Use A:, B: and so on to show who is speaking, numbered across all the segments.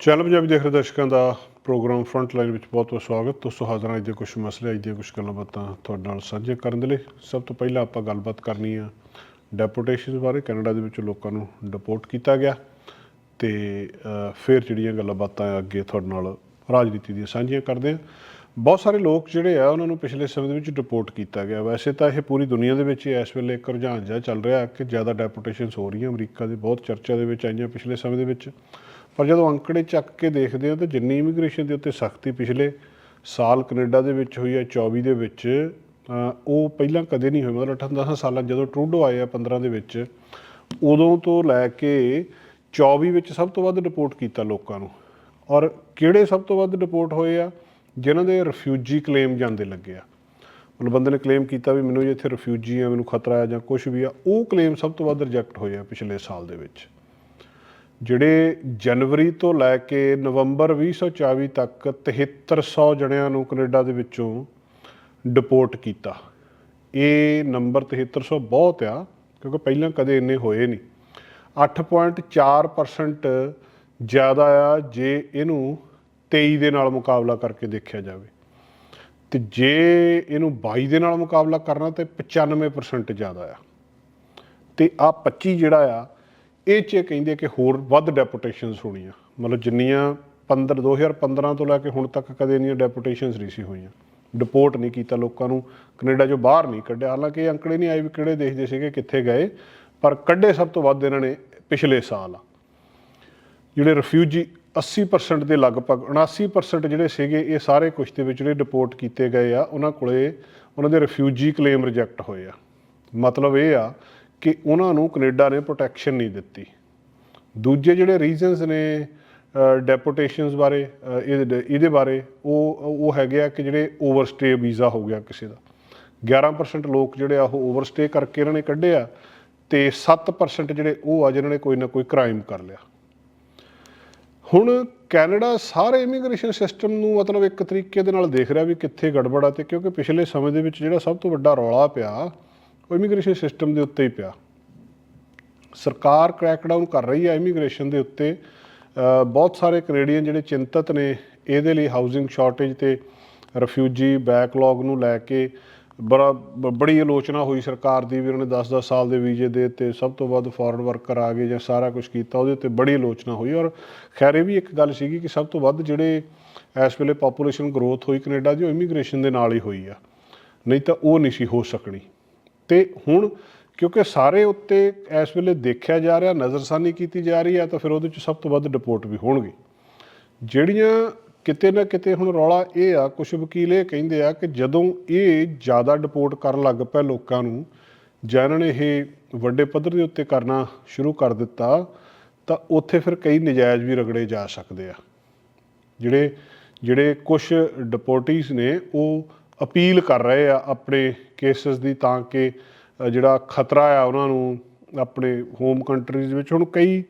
A: Channel Punjabi ਦੇਖ ਰਹੇ ਦਰਸ਼ਕਾਂ ਦਾ ਪ੍ਰੋਗਰਾਮ ਫਰੰਟ ਲਾਈਨ ਵਿੱਚ ਬਹੁਤ ਬਹੁਤ ਸਵਾਗਤ। ਦੋਸਤੋ, ਹਾਜ਼ਰ ਅੱਜ ਦੇ ਕੁਝ ਮਸਲੇ ਅੱਜ ਦੀਆਂ ਕੁਝ ਗੱਲਾਂ ਬਾਤਾਂ ਤੁਹਾਡੇ ਨਾਲ ਸਾਂਝੇ ਕਰਨ ਦੇ ਲਈ। ਸਭ ਤੋਂ ਪਹਿਲਾਂ ਆਪਾਂ ਗੱਲਬਾਤ ਕਰਨੀ ਆ ਡੈਪੂਟੇਸ਼ਨ ਬਾਰੇ। ਕੈਨੇਡਾ ਦੇ ਵਿੱਚ ਲੋਕਾਂ ਨੂੰ ਡਿਪੋਰਟ ਕੀਤਾ ਗਿਆ ਤੇ ਫਿਰ ਜਿਹੜੀਆਂ ਗੱਲਾਂ ਬਾਤਾਂ ਅੱਗੇ ਤੁਹਾਡੇ ਨਾਲ ਰਾਜਨੀਤੀ ਦੀਆਂ ਸਾਂਝੀਆਂ ਕਰਦੇ ਆ ਬਹੁਤ ਸਾਰੇ ਲੋਕ ਜਿਹੜੇ ਆ, ਉਹਨਾਂ ਨੂੰ ਪਿਛਲੇ ਸਮੇਂ ਦੇ ਵਿੱਚ ਡਿਪੋਰਟ ਕੀਤਾ ਗਿਆ। ਵੈਸੇ ਤਾਂ ਇਹ ਪੂਰੀ ਦੁਨੀਆ ਦੇ ਵਿੱਚ ਇਸ ਵੇਲੇ ਇੱਕ ਰੁਝਾਨ ਜਿਹਾ ਚੱਲ ਰਿਹਾ ਕਿ ਜ਼ਿਆਦਾ ਡੈਪੂਟੇਸ਼ਨਸ ਹੋ ਰਹੀਆਂ। ਅਮਰੀਕਾ ਦੇ ਬਹੁਤ ਚਰਚਾ ਦੇ ਵਿੱਚ ਆਈਆਂ ਪਿਛਲੇ ਸਮੇਂ ਦੇ ਵਿੱਚ। ਪਰ ਜਦੋਂ ਅੰਕੜੇ ਚੱਕ ਕੇ ਦੇਖਦੇ ਹਾਂ ਤਾਂ ਜਿੰਨੀ ਇਮੀਗ੍ਰੇਸ਼ਨ ਦੇ ਉੱਤੇ ਸਖਤੀ ਪਿਛਲੇ ਸਾਲ ਕੈਨੇਡਾ ਦੇ ਵਿੱਚ ਹੋਈ ਹੈ 24 ਦੇ ਵਿੱਚ ਉਹ ਪਹਿਲਾਂ ਕਦੇ ਨਹੀਂ ਹੋਈ ਮਤਲਬ 8-10 ਸਾਲਾਂ ਜਦੋਂ ਟਰੂਡੋ ਆਏ ਆ 15 ਦੇ ਵਿੱਚ, ਉਦੋਂ ਤੋਂ ਲੈ ਕੇ 24 ਵਿੱਚ ਸਭ ਤੋਂ ਵੱਧ ਰਿਪੋਰਟ ਕੀਤਾ ਲੋਕਾਂ ਨੂੰ। ਔਰ ਕਿਹੜੇ ਸਭ ਤੋਂ ਵੱਧ ਰਿਪੋਰਟ ਹੋਏ ਆ? ਜਿਨ੍ਹਾਂ ਦੇ ਰਿਫਿਊਜੀ ਕਲੇਮ ਜਾਂਦੇ ਲੱਗੇ ਆ। ਮਤਲਬ ਬੰਦੇ ਨੇ ਕਲੇਮ ਕੀਤਾ ਵੀ ਮੈਨੂੰ ਜੇ ਇੱਥੇ ਰਿਫਿਊਜੀ ਆ, ਮੈਨੂੰ ਖਤਰਾ ਆ ਜਾਂ ਕੁਝ ਵੀ ਆ, ਉਹ ਕਲੇਮ ਸਭ ਤੋਂ ਵੱਧ ਰਿਜੈਕਟ ਹੋਏ ਆ ਪਿਛਲੇ ਸਾਲ ਦੇ ਵਿੱਚ। ਜਿਹੜੇ ਜਨਵਰੀ ਤੋਂ ਲੈ ਕੇ ਨਵੰਬਰ 2024 ਤੱਕ 7300 ਜਣਿਆਂ ਨੂੰ ਕੈਨੇਡਾ ਦੇ ਵਿੱਚੋਂ ਡਿਪੋਰਟ ਕੀਤਾ। ਇਹ ਨੰਬਰ 7300 ਬਹੁਤ ਆ, ਕਿਉਂਕਿ ਪਹਿਲਾਂ ਕਦੇ ਇੰਨੇ ਹੋਏ ਨਹੀਂ। 8.4% ਜ਼ਿਆਦਾ ਆ ਜੇ ਇਹਨੂੰ 23 ਦੇ ਨਾਲ ਮੁਕਾਬਲਾ ਕਰਕੇ ਦੇਖਿਆ ਜਾਵੇ। ਤੇ ਜੇ ਇਹਨੂੰ 22 ਦੇ ਨਾਲ ਮੁਕਾਬਲਾ ਕਰਨਾ, ਤੇ 95% ਜ਼ਿਆਦਾ ਆ। ਤੇ ਆ 25 ਜਿਹੜਾ ਆ ਇਹ ਚ ਕਹਿੰਦੇ ਕਿ ਹੋਰ ਵੱਧ ਡੈਪੂਟੇਸ਼ਨਸ ਹੋਣੀਆਂ। ਮਤਲਬ ਜਿੰਨੀਆਂ 15 2015 ਤੋਂ ਲੈ ਕੇ ਹੁਣ ਤੱਕ ਕਦੇ ਨਹੀਂ ਡੈਪੂਟੇਸ਼ਨਸ ਨਹੀਂ ਸੀ ਹੋਈਆਂ। ਡਿਪੋਰਟ ਨਹੀਂ ਕੀਤਾ ਲੋਕਾਂ ਨੂੰ, ਕੈਨੇਡਾ ਚੋਂ ਬਾਹਰ ਨਹੀਂ ਕੱਢਿਆ। ਹਾਲਾਂਕਿ ਇਹ ਅੰਕੜੇ ਨਹੀਂ ਆਏ ਵੀ ਕਿਹੜੇ ਦੇਸ਼ ਦੇ ਸੀਗੇ, ਕਿੱਥੇ ਗਏ, ਪਰ ਕੱਢੇ ਸਭ ਤੋਂ ਵੱਧ ਇਹਨਾਂ ਨੇ ਪਿਛਲੇ ਸਾਲ। ਆ ਜਿਹੜੇ ਰਿਫਿਊਜੀ 80% ਦੇ ਲਗਭਗ 79% ਜਿਹੜੇ ਸੀਗੇ, ਇਹ ਸਾਰੇ ਕੁਛ ਦੇ ਵਿੱਚ ਜਿਹੜੇ ਡਿਪੋਰਟ ਕੀਤੇ ਗਏ ਆ, ਉਹਨਾਂ ਕੋਲੇ ਉਹਨਾਂ ਦੇ ਰਿਫਿਊਜੀ ਕਲੇਮ ਰਿਜੈਕਟ ਹੋਏ ਆ। ਮਤਲਬ ਇਹ ਆ ਕਿ ਉਹਨਾਂ ਨੂੰ ਕੈਨੇਡਾ ਨੇ ਪ੍ਰੋਟੈਕਸ਼ਨ ਨਹੀਂ ਦਿੱਤੀ। ਦੂਜੇ ਜਿਹੜੇ ਰੀਜ਼ਨਸ ਨੇ ਡੈਪੂਟੇਸ਼ਨਸ ਬਾਰੇ ਇਹਦੇ ਇਹਦੇ ਬਾਰੇ, ਉਹ ਉਹ ਹੈਗੇ ਆ ਕਿ ਜਿਹੜੇ ਓਵਰਸਟੇ ਵੀਜ਼ਾ ਹੋ ਗਿਆ ਕਿਸੇ ਦਾ। 11% ਲੋਕ ਜਿਹੜੇ ਆ, ਉਹ ਓਵਰਸਟੇ ਕਰਕੇ ਇਹਨਾਂ ਨੇ ਕੱਢੇ ਆ ਤੇ 7% ਜਿਹੜੇ ਉਹ ਆ, ਜਿਨ੍ਹਾਂ ਨੇ ਕੋਈ ਨਾ ਕੋਈ ਕ੍ਰਾਈਮ ਕਰ ਲਿਆ। ਹੁਣ ਕੈਨੇਡਾ ਸਾਰੇ ਇਮੀਗ੍ਰੇਸ਼ਨ ਸਿਸਟਮ ਨੂੰ ਮਤਲਬ ਇੱਕ ਤਰੀਕੇ ਦੇ ਨਾਲ ਦੇਖ ਰਿਹਾ ਵੀ ਕਿੱਥੇ ਗੜਬੜ ਆ ਤੇ ਕਿਉਂਕਿ ਪਿਛਲੇ ਸਮੇਂ ਦੇ ਵਿੱਚ ਜਿਹੜਾ ਸਭ ਤੋਂ ਵੱਡਾ ਰੌਲਾ ਪਿਆ ਉਹ ਇਮੀਗ੍ਰੇਸ਼ਨ ਸਿਸਟਮ ਦੇ ਉੱਤੇ ਹੀ ਪਿਆ। ਸਰਕਾਰ ਕ੍ਰੈਕਡਾਊਨ ਕਰ ਰਹੀ ਹੈ ਇਮੀਗ੍ਰੇਸ਼ਨ ਦੇ ਉੱਤੇ। ਬਹੁਤ ਸਾਰੇ ਕੈਨੇਡੀਅਨ ਜਿਹੜੇ ਚਿੰਤਤ ਨੇ, ਇਹਦੇ ਲਈ ਹਾਊਸਿੰਗ ਸ਼ਾਰਟੇਜ ਤੇ ਰਿਫਿਊਜੀ ਬੈਕਲੌਗ ਨੂੰ ਲੈ ਕੇ ਬੜਾ ਬ- ਬੜੀ ਆਲੋਚਨਾ ਹੋਈ ਸਰਕਾਰ ਦੀ ਵੀ ਉਹਨਾਂ ਨੇ 10-10 ਸਾਲ ਦੇ ਵੀਜ਼ੇ ਦੇ ਤੇ ਸਭ ਤੋਂ ਵੱਧ ਫੋਰਨ ਵਰਕਰ ਆ ਗਏ ਜਾਂ ਸਾਰਾ ਕੁਝ ਕੀਤਾ, ਉਹਦੇ ਉੱਤੇ ਬੜੀ ਆਲੋਚਨਾ ਹੋਈ। ਔਰ ਖੈਰ ਇਹ ਵੀ ਇੱਕ ਗੱਲ ਸੀਗੀ ਕਿ ਸਭ ਤੋਂ ਵੱਧ ਜਿਹੜੇ ਇਸ ਵੇਲੇ ਪੋਪੂਲੇਸ਼ਨ ਗਰੋਥ ਹੋਈ ਕੈਨੇਡਾ ਦੀ, ਉਹ ਇਮੀਗ੍ਰੇਸ਼ਨ ਦੇ ਨਾਲ ਹੀ ਹੋਈ ਆ। ਨਹੀਂ ਤਾਂ ਉਹ ਨਹੀਂ ਸੀ, ਹੋ ਸਕਣੀ। ਤੇ ਹੁਣ ਕਿਉਂਕਿ ਸਾਰੇ ਉੱਤੇ ਇਸ ਵੇਲੇ ਦੇਖਿਆ ਜਾ ਰਿਹਾ, ਨਜ਼ਰਸਾਨੀ ਕੀਤੀ ਜਾ ਰਹੀ ਹੈ, ਤਾਂ ਫਿਰ ਉਹਦੇ ਚ ਸਭ ਤੋਂ ਵੱਧ ਡਿਪੋਰਟ ਵੀ ਹੋਣਗੇ। ਜਿਹੜੀਆਂ ਕਿਤੇ ਨਾ ਕਿਤੇ ਹੁਣ ਰੌਲਾ ਇਹ ਆ ਕੁਝ ਵਕੀਲ ਇਹ ਕਹਿੰਦੇ ਆ ਕਿ ਜਦੋਂ ਇਹ ਜ਼ਿਆਦਾ ਡਿਪੋਰਟ ਕਰਨ ਲੱਗ ਪਏ ਲੋਕਾਂ ਨੂੰ ਜਾਂ ਇਹਨਾਂ ਨੇ ਇਹ ਵੱਡੇ ਪੱਧਰ ਦੇ ਉੱਤੇ ਕਰਨਾ ਸ਼ੁਰੂ ਕਰ ਦਿੱਤਾ, ਤਾਂ ਉੱਥੇ ਫਿਰ ਕਈ ਨਜਾਇਜ਼ ਵੀ ਰਗੜੇ ਜਾ ਸਕਦੇ ਆ। ਜਿਹੜੇ ਜਿਹੜੇ ਕੁਝ ਡਿਪੋਰਟੀਜ਼ ਨੇ, ਉਹ ਅਪੀਲ ਕਰ ਰਹੇ ਆ ਆਪਣੇ ਕੇਸਸ ਦੀ ਤਾਂ ਕਿ ਜਿਹੜਾ ਖਤਰਾ ਆ ਉਹਨਾਂ ਨੂੰ ਆਪਣੇ ਹੋਮ ਕੰਟਰੀਜ਼ ਵਿੱਚ। ਹੁਣ ਕਈ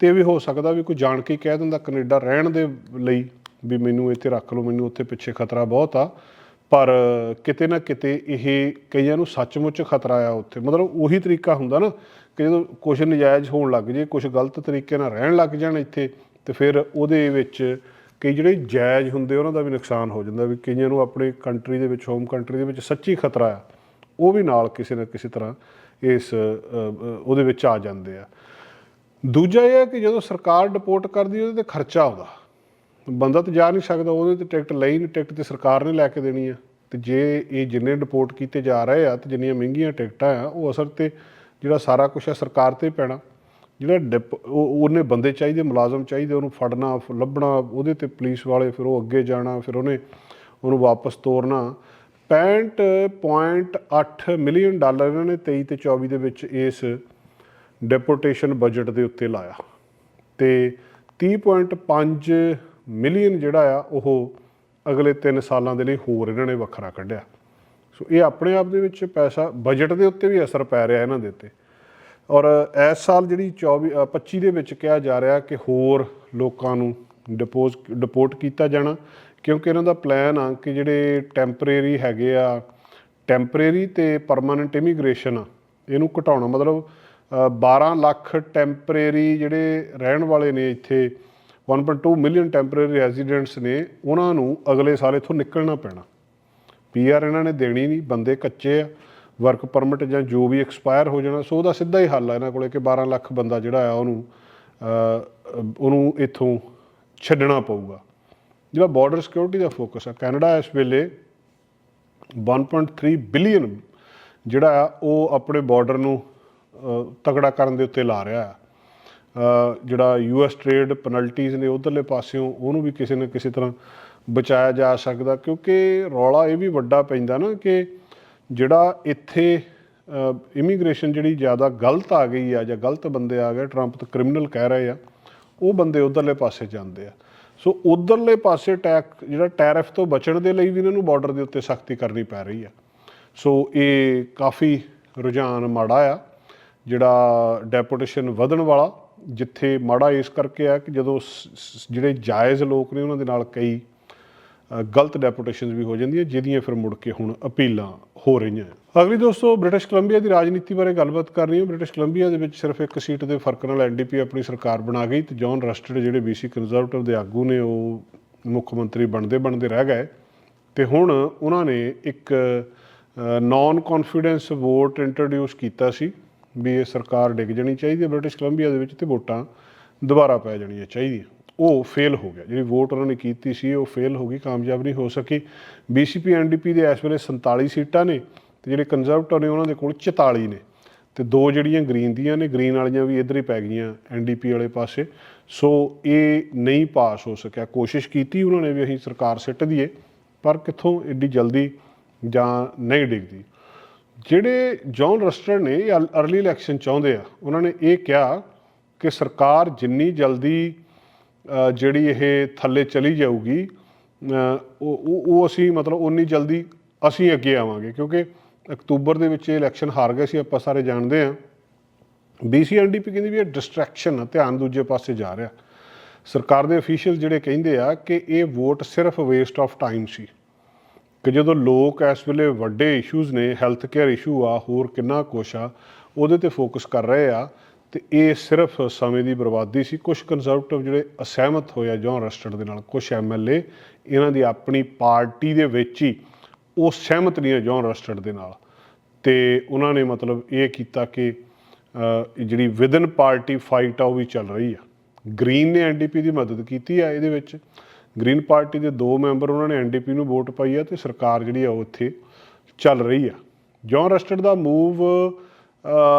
A: ਤੇ ਇਹ ਵੀ ਹੋ ਸਕਦਾ ਵੀ ਕੋਈ ਜਾਣ ਕੇ ਕਹਿ ਦਿੰਦਾ ਕੈਨੇਡਾ ਰਹਿਣ ਦੇ ਲਈ ਵੀ ਮੈਨੂੰ ਇੱਥੇ ਰੱਖ ਲਓ, ਮੈਨੂੰ ਉੱਥੇ ਪਿੱਛੇ ਖਤਰਾ ਬਹੁਤ ਆ। ਪਰ ਕਿਤੇ ਨਾ ਕਿਤੇ ਇਹ ਕਈਆਂ ਨੂੰ ਸੱਚਮੁੱਚ ਖਤਰਾ ਆ ਉੱਥੇ। ਮਤਲਬ ਉਹੀ ਤਰੀਕਾ ਹੁੰਦਾ ਨਾ ਕਿ ਜਦੋਂ ਕੁਝ ਨਜਾਇਜ਼ ਹੋਣ ਲੱਗ ਜੇ ਕੁਝ ਗਲਤ ਤਰੀਕੇ ਨਾਲ ਰਹਿਣ ਲੱਗ ਜਾਣ ਇੱਥੇ, ਤੇ ਫਿਰ ਉਹਦੇ ਵਿੱਚ ਕਈ ਜਿਹੜੇ ਜਾਇਜ਼ ਹੁੰਦੇ ਉਹਨਾਂ ਦਾ ਵੀ ਨੁਕਸਾਨ ਹੋ ਜਾਂਦਾ ਵੀ ਕਈਆਂ ਨੂੰ ਆਪਣੀ ਕੰਟਰੀ ਦੇ ਵਿੱਚ ਹੋਮ ਕੰਟਰੀ ਦੇ ਵਿੱਚ ਸੱਚੀ ਖਤਰਾ ਆ, ਉਹ ਵੀ ਨਾਲ ਕਿਸੇ ਨਾ ਕਿਸੇ ਤਰ੍ਹਾਂ ਇਸ ਉਹਦੇ ਵਿੱਚ ਆ ਜਾਂਦੇ ਆ। ਦੂਜਾ ਇਹ ਹੈ ਕਿ ਜਦੋਂ ਸਰਕਾਰ ਡਿਪੋਰਟ ਕਰਦੀ ਉਹਦੇ ਤੇ ਖਰਚਾ ਆਉਂਦਾ। ਬੰਦਾ ਤਾਂ ਜਾ ਨਹੀਂ ਸਕਦਾ, ਉਹਦੇ ਤੇ ਟਿਕਟ ਲਈ ਨਹੀਂ ਟਿਕਟ ਤੇ ਸਰਕਾਰ ਨੇ ਲੈ ਕੇ ਦੇਣੀ ਆ। ਤੇ ਜੇ ਇਹ ਜਿੰਨੇ ਡਿਪੋਰਟ ਕੀਤੇ ਜਾ ਰਹੇ ਆ, ਤੇ ਜਿੰਨੀਆਂ ਮਹਿੰਗੀਆਂ ਟਿਕਟਾਂ ਆ, ਉਹ ਅਸਰ ਤੇ ਜਿਹੜਾ ਸਾਰਾ ਕੁਝ ਆ, ਸਰਕਾਰ ਤੇ ਪੈਣਾ। ਜਿਹੜਾ ਡਿਪ ਉਹ- ਉਹਨੇ ਬੰਦੇ ਚਾਹੀਦੇ, ਮੁਲਾਜ਼ਮ ਚਾਹੀਦੇ, ਉਹਨੂੰ ਫੜਨਾ ਲੱਭਣਾ, ਉਹਦੇ ਤੇ ਪੁਲਿਸ ਵਾਲੇ ਫਿਰ ਉਹ ਅੱਗੇ ਜਾਣਾ, ਫਿਰ ਉਹਨੇ ਉਹਨੂੰ ਵਾਪਸ ਤੋਰਨਾ। 65.8 ਮਿਲੀਅਨ ਡਾਲਰ ਇਹਨਾਂ ਨੇ 23 ਤੇ 24 ਦੇ ਵਿੱਚ ਇਸ ਡੈਪੋਟੇਸ਼ਨ ਬਜਟ ਦੇ ਉੱਤੇ ਲਾਇਆ। ਤੇ 30.5 ਮਿਲੀਅਨ ਜਿਹੜਾ ਆ, ਉਹ ਅਗਲੇ 3 ਸਾਲਾਂ ਦੇ ਲਈ ਹੋਰ ਇਹਨਾਂ ਨੇ ਵੱਖਰਾ ਕੱਢਿਆ। ਸੋ ਇਹ ਆਪਣੇ ਆਪ ਦੇ ਵਿੱਚ ਪੈਸਾ, ਬਜਟ ਦੇ ਉੱਤੇ ਵੀ ਅਸਰ ਪੈ ਰਿਹਾ ਇਹਨਾਂ ਦੇ ਉੱਤੇ। ਔਰ ਇਸ ਸਾਲ ਜਿਹੜੀ 24 ਅ, 25 ਦੇ ਵਿੱਚ ਕਿਹਾ ਜਾ ਰਿਹਾ ਕਿ ਹੋਰ ਲੋਕਾਂ ਨੂੰ ਡਿਪੋਜ਼ ਡਿਪੋਰਟ ਕੀਤਾ ਜਾਣਾ ਕਿਉਂਕਿ ਇਹਨਾਂ ਦਾ ਪਲਾਨ ਆ ਕਿ ਜਿਹੜੇ ਟੈਂਪਰੇਰੀ ਹੈਗੇ ਆ ਟੈਂਪਰੇਰੀ ਤੇ ਪਰਮਾਨੈਂਟ ਇਮੀਗ੍ਰੇਸ਼ਨ ਆ ਇਹਨੂੰ ਘਟਾਉਣਾ ਮਤਲਬ ਅ, 12 ਲੱਖ ਟੈਂਪਰੇਰੀ ਜਿਹੜੇ ਰਹਿਣ ਵਾਲੇ ਨੇ ਇੱਥੇ 1.2 ਮਿਲੀਅਨ ਟੈਂਪਰੇਰੀ ਰੈਜ਼ੀਡੈਂਟਸ ਨੇ ਉਹਨਾਂ ਨੂੰ ਅਗਲੇ ਸਾਲ ਇੱਥੋਂ ਨਿਕਲਣਾ ਪੈਣਾ। ਪੀਆਰ ਇਹਨਾਂ ਨੇ ਦੇਣੀ ਨਹੀਂ ਬੰਦੇ ਕੱਚੇ ਆ। ਵਰਕ ਪਰਮਿਟ ਜਾਂ ਜੋ ਵੀ ਐਕਸਪਾਇਰ ਹੋ ਜਾਣਾ ਸੋ ਉਹਦਾ ਸਿੱਧਾ ਹੀ ਹੱਲ ਆ ਇਹਨਾਂ ਕੋਲੇ ਕਿ 12 ਲੱਖ ਬੰਦਾ ਜਿਹੜਾ ਆ ਉਹਨੂੰ ਉਹਨੂੰ ਇੱਥੋਂ ਛੱਡਣਾ ਪਊਗਾ। ਜਿਹੜਾ ਬਾਰਡਰ ਸਿਕਿਉਰਿਟੀ ਦਾ ਫੋਕਸ ਆ। ਕੈਨੇਡਾ ਇਸ ਵੇਲੇ 1.3 ਬਿਲੀਅਨ ਜਿਹੜਾ ਆ ਉਹ ਆਪਣੇ ਬਾਰਡਰ ਨੂੰ ਤਕੜਾ ਕਰਨ ਦੇ ਉੱਤੇ ਲਾ ਰਿਹਾ ਆ। ਅਹ, ਜਿਹੜਾ ਯੂਐਸ ਟ੍ਰੇਡ ਪੈਨਲਟੀਜ਼ ਨੇ ਉਧਰਲੇ ਪਾਸਿਓਂ ਉਹਨੂੰ ਵੀ ਕਿਸੇ ਨਾ ਕਿਸੇ ਤਰ੍ਹਾਂ ਬਚਾਇਆ ਜਾ ਸਕਦਾ ਕਿਉਂਕਿ ਰੌਲਾ ਇਹ ਵੀ ਵੱਡਾ ਪੈਂਦਾ ਨਾ ਕਿ ਜਿਹੜਾ ਇੱਥੇ ਇਮੀਗ੍ਰੇਸ਼ਨ ਜਿਹੜੀ ਜ਼ਿਆਦਾ ਗਲਤ ਆ ਗਈ ਆ ਜਾਂ ਗਲਤ ਬੰਦੇ ਆ ਗਏ ਟਰੰਪ ਤਾਂ ਕ੍ਰਿਮੀਨਲ ਕਹਿ ਰਹੇ ਆ, ਉਹ ਬੰਦੇ ਉਧਰਲੇ ਪਾਸੇ ਜਾਂਦੇ ਆ। ਸੋ ਉਧਰਲੇ ਪਾਸੇ ਟੈਕ ਜਿਹੜਾ ਟੈਰਿਫ ਤੋਂ ਬਚਣ ਦੇ ਲਈ ਵੀ ਇਹਨਾਂ ਨੂੰ ਬਾਰਡਰ ਦੇ ਉੱਤੇ ਸਖਤੀ ਕਰਨੀ ਪੈ ਰਹੀ ਆ। ਸੋ ਇਹ ਕਾਫੀ ਰੁਝਾਨ ਮਾੜਾ ਆ, ਜਿਹੜਾ ਡੈਪੂਟੇਸ਼ਨ ਵਧਣ ਵਾਲਾ, ਜਿੱਥੇ ਮਾੜਾ ਇਸ ਕਰਕੇ ਆ ਕਿ ਜਦੋਂ ਸ- ਜਿਹੜੇ ਜਾਇਜ਼ ਲੋਕ ਨੇ ਉਹਨਾਂ ਦੇ ਨਾਲ ਕਈ ਗਲਤ ਡੈਪੂਟੇਸ਼ਨਸ ਵੀ ਹੋ ਜਾਂਦੀਆਂ, ਜਿਹਦੀਆਂ ਫਿਰ ਮੁੜ ਕੇ ਹੁਣ ਅਪੀਲਾਂ ਹੋ ਰਹੀਆਂ। ਅਗਲੀ ਦੋਸਤੋ ਬ੍ਰਿਟਿਸ਼ ਕੋਲੰਬੀਆ ਦੀ ਰਾਜਨੀਤੀ ਬਾਰੇ ਗੱਲਬਾਤ ਕਰ ਰਹੀ ਹਾਂ। ਬ੍ਰਿਟਿਸ਼ ਕੋਲੰਬੀਆ ਦੇ ਵਿੱਚ ਸਿਰਫ ਇੱਕ ਸੀਟ ਦੇ ਫ਼ਰਕ ਨਾਲ ਐਨਡੀਪੀ ਆਪਣੀ ਸਰਕਾਰ ਬਣਾ ਗਈ ਤੇ ਜੌਨ ਰਸਟਡ ਜਿਹੜੇ ਬੀਸੀ ਕੰਜ਼ਰਵੇਟਿਵ ਦੇ ਆਗੂ ਨੇ, ਉਹ ਮੁੱਖ ਮੰਤਰੀ ਬਣਦੇ ਬਣਦੇ ਰਹਿ ਗਏ। ਤੇ ਹੁਣ ਉਹਨਾਂ ਨੇ ਇੱਕ ਨਾਨ ਕੌਨਫੀਡੈਂਸ ਵੋਟ ਇੰਟਰੋਡਿਊਸ ਕੀਤਾ ਸੀ ਵੀ ਇਹ ਸਰਕਾਰ ਡਿੱਗ ਜਾਣੀ ਚਾਹੀਦੀ ਹੈ ਬ੍ਰਿਟਿਸ਼ ਕੋਲੰਬੀਆ ਦੇ ਵਿੱਚ ਤੇ ਵੋਟਾਂ ਦੁਬਾਰਾ ਪੈ ਜਾਣੀਆਂ ਚਾਹੀਦੀਆਂ। ਉਹ ਫੇਲ ਹੋ ਗਿਆ। ਜਿਹੜੀ ਵੋਟ ਉਹਨਾਂ ਨੇ ਕੀਤੀ ਸੀ, ਉਹ ਫੇਲ ਹੋ ਗਈ, ਕਾਮਯਾਬ ਨਹੀਂ ਹੋ ਸਕੀ। ਬੀਸੀਪੀ ਐਨਡੀਪੀ ਦੇ ਇਸ ਵੇਲੇ 47 ਸੀਟਾਂ ਨੇ ਤੇ ਜਿਹੜੇ ਕੰਜ਼ਰਵੇਟਿਵ ਨੇ ਉਹਨਾਂ ਦੇ ਕੋਲ 44 ਨੇ। ਤੇ ਦੋ ਜਿਹੜੀਆਂ ਗ੍ਰੀਨ ਦੀਆਂ ਨੇ ਗ੍ਰੀਨ ਵਾਲੀਆਂ ਵੀ ਇੱਧਰ ਹੀ ਪੈ ਗਈਆਂ ਐਨਡੀਪੀ ਵਾਲੇ ਪਾਸੇ। ਸੋ ਇਹ ਨਹੀਂ ਪਾਸ ਹੋ ਸਕਿਆ। ਕੋਸ਼ਿਸ਼ ਕੀਤੀ ਉਹਨਾਂ ਨੇ ਵੀ ਅਸੀਂ ਸਰਕਾਰ ਸਿੱਟ ਦਈਏ, ਪਰ ਕਿੱਥੋਂ ਏਡੀ ਜਲਦੀ ਜਾਂ ਨਹੀਂ ਡਿੱਗਦੀ। ਜਿਹੜੇ ਜੌਨ ਰਸਟਰ ਨੇ, ਇਹ ਅਰਲੀ ਇਲੈਕਸ਼ਨ ਚਾਹੁੰਦੇ ਆ, ਉਹਨਾਂ ਨੇ ਇਹ ਕਿਹਾ ਕਿ ਸਰਕਾਰ ਜਿੰਨੀ ਜਲਦੀ ਜਿਹੜੀ ਇਹ ਥੱਲੇ ਚਲੀ ਜਾਊਗੀ ਉਹ, ਉਹ- ਅਸੀਂ ਮਤਲਬ ਉਨੀ ਜਲਦੀ ਅਸੀਂ ਅੱਗੇ ਆਵਾਂਗੇ, ਕਿਉਂਕਿ ਅਕਤੂਬਰ ਦੇ ਵਿੱਚ ਇਹ ਇਲੈਕਸ਼ਨ ਹਾਰ ਗਏ ਸੀ, ਆਪਾਂ ਸਾਰੇ ਜਾਣਦੇ ਹਾਂ। ਬੀਸੀਐਨਡੀਪੀ ਕਹਿੰਦੀ ਵੀ ਇਹ ਡਿਸਟਰੈਕਸ਼ਨ ਆ, ਧਿਆਨ ਦੂਜੇ ਪਾਸੇ ਜਾ ਰਿਹਾ। ਸਰਕਾਰ ਦੇ ਅਫੀਸ਼ੀਅਲ ਜਿਹੜੇ ਕਹਿੰਦੇ ਆ ਕਿ ਇਹ ਵੋਟ ਸਿਰਫ ਵੇਸਟ ਆਫ ਟਾਈਮ ਸੀ, ਕਿ ਜਦੋਂ ਲੋਕ ਇਸ ਵੇਲੇ ਵੱਡੇ ਇਸ਼ੂਜ਼ ਨੇ ਹੈਲਥ ਕੇਅਰ ਇਸ਼ੂ ਆ, ਹੋਰ ਕਿੰਨਾ ਕੁਛ ਆ, ਉਹਦੇ ਤੇ ਫੋਕਸ ਕਰ ਰਹੇ ਆ। ਤੇ ਇਹ ਸਿਰਫ ਸਮੇਂ ਦੀ ਬਰਬਾਦੀ ਸੀ। ਕੁਝ ਕੰਜ਼ਰਵੇਟਿਵ ਜਿਹੜੇ ਅਸਹਿਮਤ ਹੋਇਆ ਜੌਨ ਰਸਟਡ ਦੇ ਨਾਲ ਕੁਝ ਐਮਐਲਏ ਇਹਨਾਂ ਦੀ ਆਪਣੀ ਪਾਰਟੀ ਦੇ ਵਿੱਚ ਹੀ ਉਹ ਸਹਿਮਤ ਨਹੀਂ ਹੈ ਜੌਨ ਰਸਟਡ ਦੇ ਨਾਲ। ਤੇ ਉਹਨਾਂ ਨੇ ਮਤਲਬ ਇਹ ਕੀਤਾ ਕਿ ਜਿਹੜੀ ਵਿਦਨ ਪਾਰਟੀ ਫਾਈਟ ਆ, ਉਹ ਵੀ ਚੱਲ ਰਹੀ ਆ। ਗ੍ਰੀਨ ਨੇ ਐਨਡੀਪੀ ਦੀ ਮਦਦ ਕੀਤੀ ਆ ਇਹਦੇ ਵਿੱਚ। ਗ੍ਰੀਨ ਪਾਰਟੀ ਦੇ ਦੋ ਮੈਂਬਰ ਉਹਨਾਂ ਨੇ ਐਨਡੀਪੀ ਨੂੰ ਵੋਟ ਪਾਈ ਆ ਤੇ ਸਰਕਾਰ ਜਿਹੜੀ ਆ, ਉਹ ਇੱਥੇ ਚੱਲ ਰਹੀ ਆ। ਜੌਨ ਰਸਟਡ ਦਾ ਮੂਵ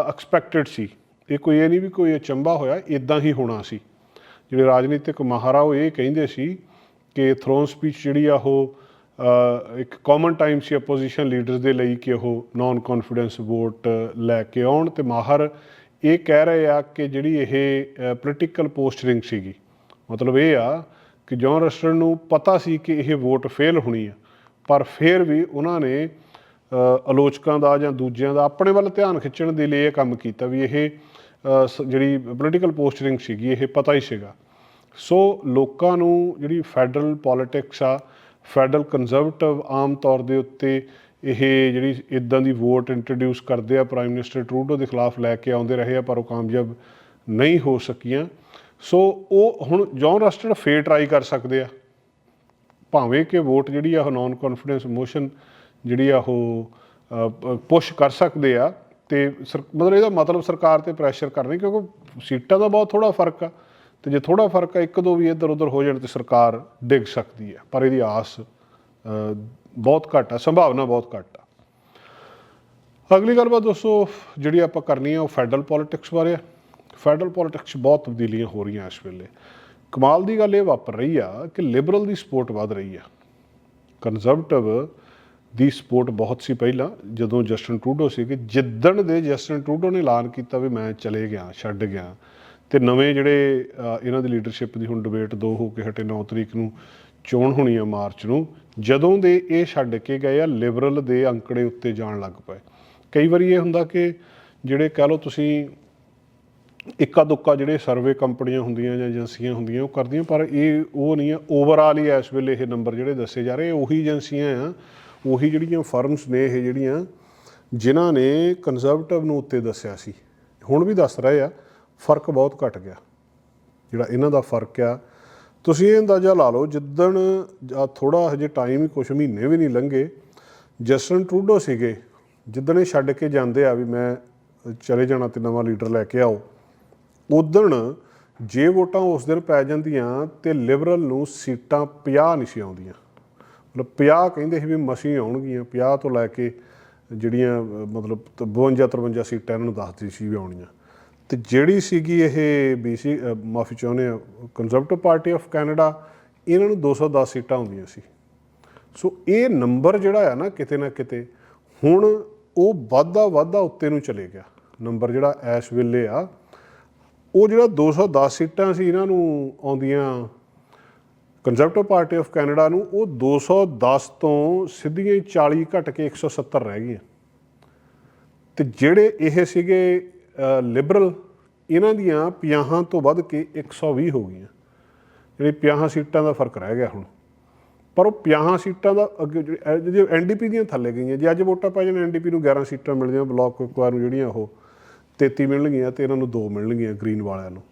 A: ਐਕਸਪੈਕਟਡ ਸੀ। ਇਹ ਕੋਈ ਇਹ ਨਹੀਂ ਵੀ ਕੋਈ ਅਚੰਭਾ ਹੋਇਆ ਇਦਾਂ ਹੀ ਹੋਣਾ ਸੀ। ਜਿਹੜੇ ਰਾਜਨੀਤਿਕ ਮਾਹਰ ਆ ਉਹ ਇਹ ਕਹਿੰਦੇ ਸੀ ਕਿ ਥਰੋਨ ਸਪੀਚ ਜਿਹੜੀ ਆ ਉਹ ਇੱਕ ਕਾਮਨ ਟਾਈਮ ਸੀ ਆਪੋਜੀਸ਼ਨ ਲੀਡਰਸ ਦੇ ਲਈ ਕਿ ਉਹ ਨਾਨ ਕੌਨਫੀਡੈਂਸ ਵੋਟ ਲੈ ਕੇ ਆਉਣ ਤੇ ਮਾਹਰ ਇਹ ਕਹਿ ਰਹੇ ਆ ਕਿ ਜਿਹੜੀ ਇਹ ਪੋਲੀਟੀਕਲ ਪੋਸਟਰਿੰਗ ਸੀਗੀ। ਮਤਲਬ ਇਹ ਆ ਕਿ ਜੌਨ ਰਸਟਰ ਨੂੰ ਪਤਾ ਸੀ ਕਿ ਇਹ ਵੋਟ ਫੇਲ ਹੋਣੀ ਆ, ਪਰ ਫਿਰ ਵੀ ਉਹਨਾਂ ਨੇ ਆਲੋਚਕਾਂ ਦਾ ਜਾਂ ਦੂਜਿਆਂ ਦਾ ਆਪਣੇ ਵੱਲ ਧਿਆਨ ਖਿੱਚਣ ਦੇ ਲਈ ਇਹ ਕੰਮ ਕੀਤਾ ਵੀ ਇਹ ਸ- ਜਿਹੜੀ ਪੋਲੀਟੀਕਲ ਪੋਸਟਰਿੰਗ ਸੀਗੀ, ਇਹ ਪਤਾ ਹੀ ਸੀਗਾ। ਸੋ ਲੋਕਾਂ ਨੂੰ ਜਿਹੜੀ ਫੈਡਰਲ ਪੋਲਿਟਿਕਸ ਆ ਫੈਡਰਲ ਕੰਜ਼ਰਵੇਟਿਵ ਆਮ ਤੌਰ ਦੇ ਉੱਤੇ ਇਹ ਜਿਹੜੀ ਇਦਾਂ ਦੀ ਵੋਟ ਇੰਟਰੋਡਿਊਸ ਕਰਦੇ ਆ ਪ੍ਰਾਈਮ ਮਿਨਿਸਟਰ ਟਰੂਡੋ ਦੇ ਖਿਲਾਫ ਲੈ ਕੇ ਆਉਂਦੇ ਰਹੇ ਆ, ਪਰ ਉਹ ਕਾਮਯਾਬ ਨਹੀਂ ਹੋ ਸਕੀਆਂ। ਸੋ ਉਹ ਹੁਣ ਜੌਨ ਰਸਟਡ ਫੇਰ ਟਰਾਈ ਕਰ ਸਕਦੇ ਆ। ਭਾਵੇਂ ਕਿ ਵੋਟ ਜਿਹੜੀ ਆ ਉਹ ਨਾਨ ਕੌਨਫੀਡੈਂਸ ਮੋਸ਼ਨ ਜਿਹੜੀ ਆ ਉਹ ਪੁਸ਼ ਕਰ ਸਕਦੇ ਆ ਤੇ ਸਰ- ਮਤਲਬ ਇਹਦਾ ਮਤਲਬ ਸਰਕਾਰ ਤੇ ਪ੍ਰੈਸ਼ਰ ਕਰਨੀ ਕਿਉਂਕਿ ਸੀਟਾਂ ਦਾ ਬਹੁਤ ਥੋੜਾ ਫ਼ਰਕ ਆ ਤੇ ਜੇ ਥੋੜਾ ਫ਼ਰਕ ਆ, ਇੱਕ ਦੋ ਵੀ ਇੱਧਰ ਉੱਧਰ ਹੋ ਜਾਣ ਤੇ ਸਰਕਾਰ ਡਿੱਗ ਸਕਦੀ ਹੈ ਪਰ ਇਹਦੀ ਆਸ ਬਹੁਤ ਘੱਟ ਆ, ਸੰਭਾਵਨਾ ਬਹੁਤ ਘੱਟ ਆ। ਅਗਲੀ ਗੱਲਬਾਤ ਦੋਸਤੋ, ਜਿਹੜੀ ਆਪਾਂ ਕਰਨੀ ਆ ਉਹ ਫੈਡਰਲ ਪੋਲਿਟਿਕਸ ਬਾਰੇ ਆ। ਫੈਡਰਲ ਪੋਲਿਟਿਕਸ 'ਚ ਬਹੁਤ ਤਬਦੀਲੀਆਂ ਹੋ ਰਹੀਆਂ ਇਸ ਵੇਲੇ। ਕਮਾਲ ਦੀ ਗੱਲ ਇਹ ਵਾਪਰ ਰਹੀ ਆ ਕਿ ਲਿਬਰਲ ਦੀ ਸਪੋਰਟ ਵੱਧ ਰਹੀ ਆ। ਕੰਜ਼ਰਵੇਟਿਵ ਦੀ ਸਪੋਰਟ ਬਹੁਤ ਸੀ ਪਹਿਲਾਂ, ਜਦੋਂ ਜਸਟਨ ਟਰੂਡੋ ਸੀ ਕਿ ਜਿੱਦਣ ਦੇ ਜਸਟਨ ਟਰੂਡੋ ਨੇ ਐਲਾਨ ਕੀਤਾ ਵੀ ਮੈਂ ਚਲੇ ਗਿਆ, ਛੱਡ ਗਿਆ, ਤੇ ਨਵੇਂ ਜਿਹੜੇ ਇਹਨਾਂ ਦੀ ਲੀਡਰਸ਼ਿਪ ਦੀ ਹੁਣ ਡਿਬੇਟ ਦੋ ਹੋ ਕੇ ਹਟੇ 9 ਤਰੀਕ ਨੂੰ, ਚੋਣ ਹੋਣੀ ਆ ਮਾਰਚ ਨੂੰ, ਜਦੋਂ ਦੇ ਇਹ ਛੱਡ ਕੇ ਗਏ ਆ ਲਿਬਰਲ ਦੇ ਅੰਕੜੇ ਉੱਤੇ ਜਾਣ ਲੱਗ ਪਏ। ਕਈ ਵਾਰੀ ਇਹ ਹੁੰਦਾ ਕਿ ਜਿਹੜੇ ਕਹ ਲਓ ਤੁਸੀਂ ਇੱਕਾ ਦੁੱਕਾ ਜਿਹੜੇ ਸਰਵੇ ਕੰਪਨੀਆਂ ਹੁੰਦੀਆਂ ਜਾਂ ਏਜੰਸੀਆਂ ਹੁੰਦੀਆਂ, ਉਹ ਕਰਦੀਆਂ, ਪਰ ਇਹ ਉਹ ਨਹੀਂ ਆ। ਓਵਰਆਲ ਹੀ ਇਸ ਵੇਲੇ ਇਹ ਨੰਬਰ ਜਿਹੜੇ ਦੱਸੇ ਜਾ ਰਹੇ ਉਹੀ ਏਜੰਸੀਆਂ ਆ ਉਹੀ ਜਿਹੜੀਆਂ ਫਰਮਸ ਨੇ ਇਹ ਜਿਹੜੀਆਂ, ਜਿਨ੍ਹਾਂ ਨੇ ਕੰਜ਼ਰਵੇਟਿਵ ਨੂੰ ਉੱਤੇ ਦੱਸਿਆ ਸੀ। ਹੁਣ ਵੀ ਦੱਸ ਰਹੇ ਆ, ਫ਼ਰਕ ਬਹੁਤ ਘਟ ਗਿਆ। ਜਿਹੜਾ ਇਹਨਾਂ ਦਾ ਫ਼ਰਕ ਆ, ਤੁਸੀਂ ਇਹ ਅੰਦਾਜ਼ਾ ਲਾ ਲਓ, ਜਿੱਦਣ ਜਾਂ ਥੋੜਾ ਹਜੇ ਟਾਈਮ ਹੀ ਕੁਝ ਮਹੀਨੇ ਵੀ ਨਹੀਂ ਲੰਘੇ, ਜਸਟਨ ਟਰੂਡੋ ਸੀਗੇ, ਜਿੱਦਣ ਇਹ ਛੱਡ ਕੇ ਜਾਂਦੇ ਆ ਵੀ ਮੈਂ ਚਲੇ ਜਾਣਾ ਤੇ ਨਵਾਂ ਲੀਡਰ ਲੈ ਕੇ ਆਓ ਉਦਣ ਜੇ ਵੋਟਾਂ ਉਸ ਦਿਨ ਪੈ ਜਾਂਦੀਆਂ ਤੇ ਲਿਬਰਲ ਨੂੰ ਸੀਟਾਂ 50 ਨਹੀਂ ਸੀ ਆਉਂਦੀਆਂ। ਮਤਲਬ 50 ਕਹਿੰਦੇ ਸੀ ਵੀ ਮਸੀਂ ਆਉਣਗੀਆਂ 50 ਤੋਂ ਲੈ ਕੇ ਜਿਹੜੀਆਂ ਮਤਲਬ 52 53 ਸੀਟਾਂ ਇਹਨਾਂ ਨੂੰ ਦੱਸਦੀ ਸੀ ਵੀ ਆਉਣੀਆਂ। ਤੇ ਜਿਹੜੀ ਸੀਗੀ ਇਹ ਬੀਸੀ ਮਾਫੀ ਚਾਹੁੰਦੇ ਆ ਕੰਜ਼ਰਵੇਟਿਵ ਪਾਰਟੀ ਆਫ ਕੈਨੇਡਾ ਇਹਨਾਂ ਨੂੰ 210 ਸੀਟਾਂ ਹੁੰਦੀਆਂ ਸੀ। ਸੋ ਇਹ ਨੰਬਰ ਜਿਹੜਾ ਆ ਨਾ ਕਿਤੇ ਨਾ ਕਿਤੇ, ਹੁਣ ਉਹ ਵਾਧਾ ਵਾਧਾ ਉੱਤੇ ਨੂੰ ਚਲੇ ਗਿਆ। ਨੰਬਰ ਜਿਹੜਾ ਇਸ ਵੇਲੇ ਆ, ਉਹ ਜਿਹੜਾ 210 ਸੀਟਾਂ ਸੀ, ਇਹਨਾਂ ਨੂੰ ਆਉਂਦੀਆਂ ਕੰਜ਼ਰਵੇਟਿਵ ਪਾਰਟੀ ਆਫ ਕੈਨੇਡਾ ਨੂੰ ਉਹ 210 ਤੋਂ ਸਿੱਧੀਆਂ ਹੀ 40 ਘਟ ਕੇ 170 ਰਹਿ ਗਈਆਂ। ਤੇ ਜਿਹੜੇ ਇਹ ਸੀਗੇ ਲਿਬਰਲ ਇਹਨਾਂ ਦੀਆਂ 50 ਤੋਂ ਵੱਧ ਕੇ 120 ਹੋ ਗਈਆਂ। ਜਿਹੜੀ 50 ਸੀਟਾਂ ਦਾ ਫ਼ਰਕ ਰਹਿ ਗਿਆ ਹੁਣ। ਪਰ ਉਹ 50 ਸੀਟਾਂ ਦਾ ਅੱਗੇ ਜਿਹੜੇ ਐਨਡੀਪੀ ਦੀਆਂ ਥੱਲੇ ਗਈਆਂ, ਜੇ ਅੱਜ ਵੋਟਾਂ ਪੈ ਜਾਣ ਐਨਡੀਪੀ ਨੂੰ 11 ਸੀਟਾਂ ਮਿਲਦੀਆਂ ਬਲਾਕ ਕੁਕਵਾਰ ਨੂੰ ਜਿਹੜੀਆਂ ਉਹ 33 ਮਿਲਣਗੀਆਂ ਤੇ ਇਹਨਾਂ ਨੂੰ 2 ਮਿਲਣਗੀਆਂ ਗ੍ਰੀਨ ਵਾਲਿਆਂ ਨੂੰ।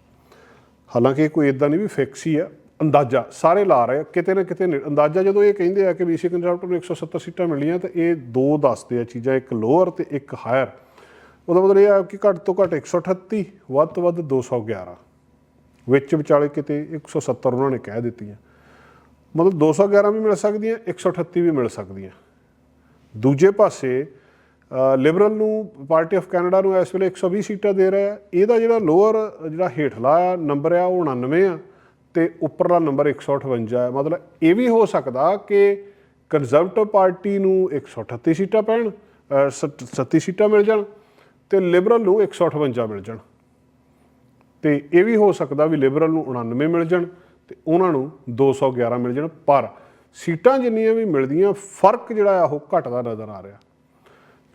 A: ਹਾਲਾਂਕਿ ਇਹ ਕੋਈ ਇਦਾਂ ਨਹੀਂ ਵੀ ਫਿਕਸ ਹੀ ਆ। ਅੰਦਾਜ਼ਾ ਸਾਰੇ ਲਾ ਰਹੇ ਆ, ਕਿਤੇ ਨਾ ਕਿਤੇ ਨੇ- ਅੰਦਾਜ਼ਾ ਜਦੋਂ ਇਹ ਕਹਿੰਦੇ ਆ ਕਿ ਬੀਸੀ ਕੰਜ਼ਰਵੇਟਿਵ ਨੂੰ 170 ਸੀਟਾਂ ਮਿਲੀਆਂ ਤਾਂ ਇਹ ਦੋ ਦੱਸਦੇ ਆ ਚੀਜ਼ਾਂ, ਇੱਕ ਲੋਅਰ ਤੇ ਇੱਕ ਹਾਇਰ ਉਹਦਾ ਮਤਲਬ ਇਹ ਆ ਕਿ ਘੱਟ ਤੋਂ ਘੱਟ 138 ਵੱਧ ਤੋਂ ਵੱਧ 211 ਵਿੱਚ ਵਿਚਾਲੇ ਕਿਤੇ 170 ਉਹਨਾਂ ਨੇ ਕਹਿ ਦਿੱਤੀਆਂ। ਮਤਲਬ 211 ਵੀ ਮਿਲ ਸਕਦੀਆਂ 138 ਵੀ ਮਿਲ ਸਕਦੀਆਂ। ਦੂਜੇ ਪਾਸੇ ਲਿਬਰਲ ਨੂੰ ਪਾਰਟੀ ਆਫ ਕੈਨੇਡਾ ਨੂੰ ਇਸ ਵੇਲੇ 120 ਸੀਟਾਂ ਦੇ ਰਿਹਾ ਇਹਦਾ ਜਿਹੜਾ ਲੋਅਰ ਜਿਹੜਾ ਹੇਠਲਾ ਨੰਬਰ ਆ, ਉਹ 99 ਆ। ਤੇ ਉੱਪਰਲਾ ਨੰਬਰ 158 ਹੈ। ਮਤਲਬ ਇਹ ਵੀ ਹੋ ਸਕਦਾ ਕਿ ਕੰਜ਼ਰਵੇਟਿਵ ਪਾਰਟੀ ਨੂੰ 138 ਸੀਟਾਂ ਪੈਣ ਅ, ਸੱਤ- 37 ਸੀਟਾਂ ਮਿਲ ਜਾਣ ਤੇ ਲਿਬਰਲ ਨੂੰ 158 ਮਿਲ ਜਾਣ। ਤੇ ਇਹ ਵੀ ਹੋ ਸਕਦਾ ਵੀ ਲਿਬਰਲ ਨੂੰ 99 ਮਿਲ ਜਾਣ ਤੇ ਉਹਨਾਂ ਨੂੰ 211 ਮਿਲ ਜਾਣ। ਪਰ ਸੀਟਾਂ ਜਿੰਨੀਆਂ ਵੀ ਮਿਲਦੀਆਂ ਫ਼ਰਕ ਜਿਹੜਾ ਆ ਉਹ ਘਟਦਾ ਨਜ਼ਰ ਆ ਰਿਹਾ।